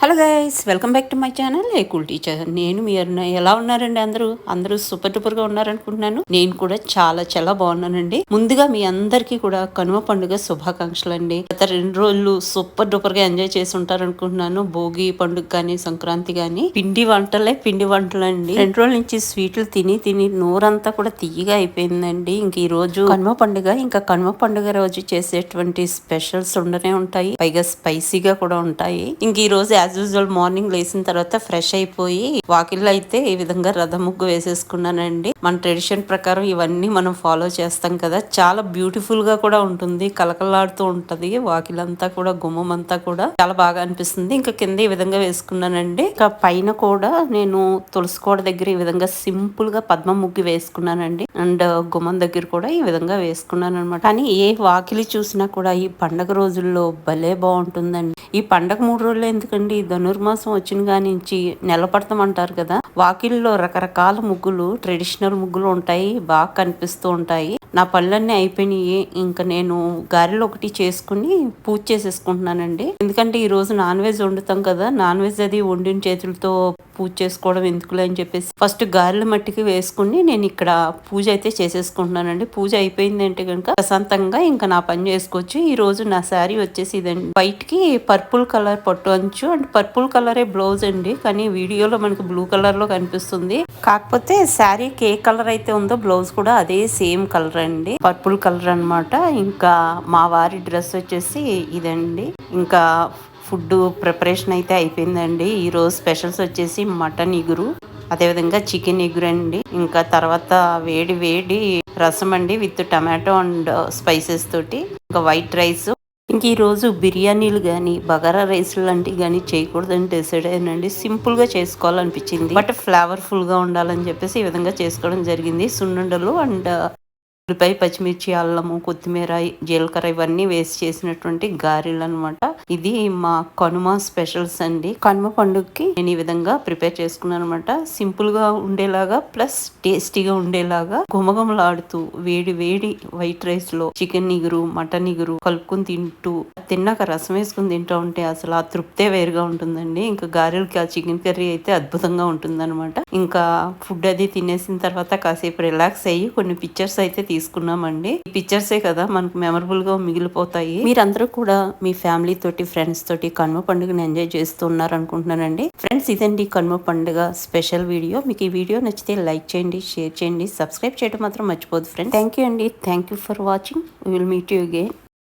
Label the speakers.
Speaker 1: Hello guys welcome back to my channel. ఏకుల్ teacher. నేను మీ ఎలా ఉన్నారండి అందరూ? అందరూ సూపర్ డూపర్గా ఉన్నారనుకుంటున్నాను. నేను కూడా చాలా చాలా బాగున్నానండి. ముందుగా మీ అందరికీ కూడా కనుమ పండుగ శుభాకాంక్షలు అండి గత రెండు రోజులు సూపర్ డూపర్గా ఎంజాయ్ చేసి ఉంటారనుకుంటున్నాను. భోగి పండుగ కానీ సంక్రాంతి కానీ పిండి వంటలే పిండి వంటలు అండి రెండు రోజుల నుంచి స్వీట్లు తిని తిని నోరంతా కూడా తీయగా అయిపోయిందండి. ఇంక ఈ రోజు కనుమ పండుగ. ఇంకా కనుమ పండుగ రోజు చేసేటువంటి స్పెషల్స్ ఉండనే ఉంటాయి. పైగా స్పైసీగా కూడా ఉంటాయి. ఇంక ఈ రోజు యాజ్ యూజువల్ మార్నింగ్ లేచిన తర్వాత ఫ్రెష్ అయిపోయి వాకిల్లో అయితే ఈ విధంగా రథ ముగ్గు వేసేసుకున్నానండి. మన ట్రెడిషన్ ప్రకారం ఇవన్నీ మనం ఫాలో చేస్తాం కదా. చాలా బ్యూటిఫుల్గా కూడా ఉంటుంది. కలకలాడుతూ ఉంటది. వాకిలంతా కూడా గుమ్మం అంతా కూడా చాలా బాగా అనిపిస్తుంది. ఇంకా కింద ఈ విధంగా వేసుకున్నానండి. ఇంకా పైన కూడా నేను తులసికోడ దగ్గర ఈ విధంగా సింపుల్గా పద్మ ముగ్గు వేసుకున్నానండి. అండ్ గుమ్మం దగ్గర కూడా ఈ విధంగా వేసుకున్నాను అనమాట కానీ ఏ వాకిలి చూసినా కూడా ఈ పండగ రోజుల్లో భలే బాగుంటుందండి. ఈ పండగ మూడు రోజులు ఎందుకండి? ధనుర్మాసం వచ్చిన కానించి నిలబడతామంటారు కదా. వాకిల్లో రకరకాల ముగ్గులు ట్రెడిషనల్ ముగ్గులు ఉంటాయి బాగా కనిపిస్తూ ఉంటాయి. నా పళ్ళన్నీ అయిపోయినాయి. ఇంకా నేను గారెలు ఒకటి చేసుకుని పూజ చేసేసుకుంటున్నానండి. ఎందుకంటే ఈ రోజు నాన్ వెజ్ వండుతాం కదా. నాన్ వెజ్ అది వండిన చేతులతో పూజ చేసుకోవడం ఎందుకులే అని చెప్పేసి ఫస్ట్ గారెల మట్టికి వేసుకుని నేను ఇక్కడ పూజ అయితే చేసేసుకుంటున్నానండి. పూజ అయిపోయింది అంటే కనుక ప్రశాంతంగా ఇంకా నా పని చేసుకోవచ్చు. ఈ రోజు నా శారీ వచ్చేసి ఇదండి. వైట్కి పర్పుల్ కలర్ పట్టు అంచు అండ్ పర్పుల్ కలరే బ్లౌజ్ అండి. కానీ వీడియోలో మనకి బ్లూ కలర్లో కనిపిస్తుంది. కాకపోతే శారీకి ఏ కలర్ అయితే ఉందో బ్లౌజ్ కూడా అదే సేమ్ కలర్ అండి. పర్పుల్ కలర్ అనమాట ఇంకా మా వారి డ్రెస్ వచ్చేసి ఇదండి. ఇంకా ఫుడ్ ప్రిపరేషన్ అయితే అయిపోయిందండి. ఈ రోజు స్పెషల్స్ వచ్చేసి మటన్ ఇగురు అదేవిధంగా చికెన్ ఎగురు అండి ఇంకా తర్వాత వేడి వేడి రసం అండి విత్ టమాటో అండ్ స్పైసెస్ తోటి ఇంకా వైట్ రైస్. ఇంక ఈరోజు బిర్యానీలు కానీ బగారా రైస్ లాంటివి కానీ చేయకూడదని డిసైడ్ అయ్యానండి. సింపుల్గా చేసుకోవాలనిపించింది. బట్ ఫ్లేవర్ఫుల్గా ఉండాలని చెప్పేసి ఈ విధంగా చేసుకోవడం జరిగింది. సున్నుండలు అండ్ ఉల్లిపాయ పచ్చిమిర్చి అల్లము కొత్తిమీర జీలకర్ర ఇవన్నీ వేసి చేసినటువంటి గారెలు అనమాట ఇది మా కనుమ స్పెషల్స్ అండి. కనుమ పండుగకి నేను ఈ విధంగా ప్రిపేర్ చేసుకున్నాను అనమాట సింపుల్గా ఉండేలాగా ప్లస్ టేస్టీగా ఉండేలాగా గుమగుమలాడుతూ వేడి వేడి వైట్ రైస్లో చికెన్ ఇగురు మటన్ ఇగురు కలుపుకొని తింటూ తిన్నాక రసం వేసుకుని తింటూ ఉంటే అసలు ఆ తృప్తే వేరుగా ఉంటుందండి. ఇంకా గారెలకి ఆ చికెన్ కర్రీ అయితే అద్భుతంగా ఉంటుంది అనమాట ఇంకా ఫుడ్ అది తినేసిన తర్వాత కాసేపు రిలాక్స్ అయ్యి కొన్ని పిక్చర్స్ అయితే తీసుకున్నామండి. ఈ పిక్చర్సే కదా మనకు మెమరబుల్గా మిగిలిపోతాయి. మీరందరూ కూడా మీ ఫ్యామిలీ తోటి ఫ్రెండ్స్ తోటి కనుమ పండుగను ఎంజాయ్ చేస్తున్నారు అనుకుంటున్నానండి ఫ్రెండ్స్ ఇదండి కనుమ పండుగ స్పెషల్ వీడియో మీకు ఈ వీడియో నచ్చితే లైక్ చేయండి షేర్ చేయండి సబ్స్క్రైబ్ చేయడం మాత్రం మర్చిపోదు ఫ్రెండ్స్ థ్యాంక్ యూ అండి. Thank you for watching will meet you again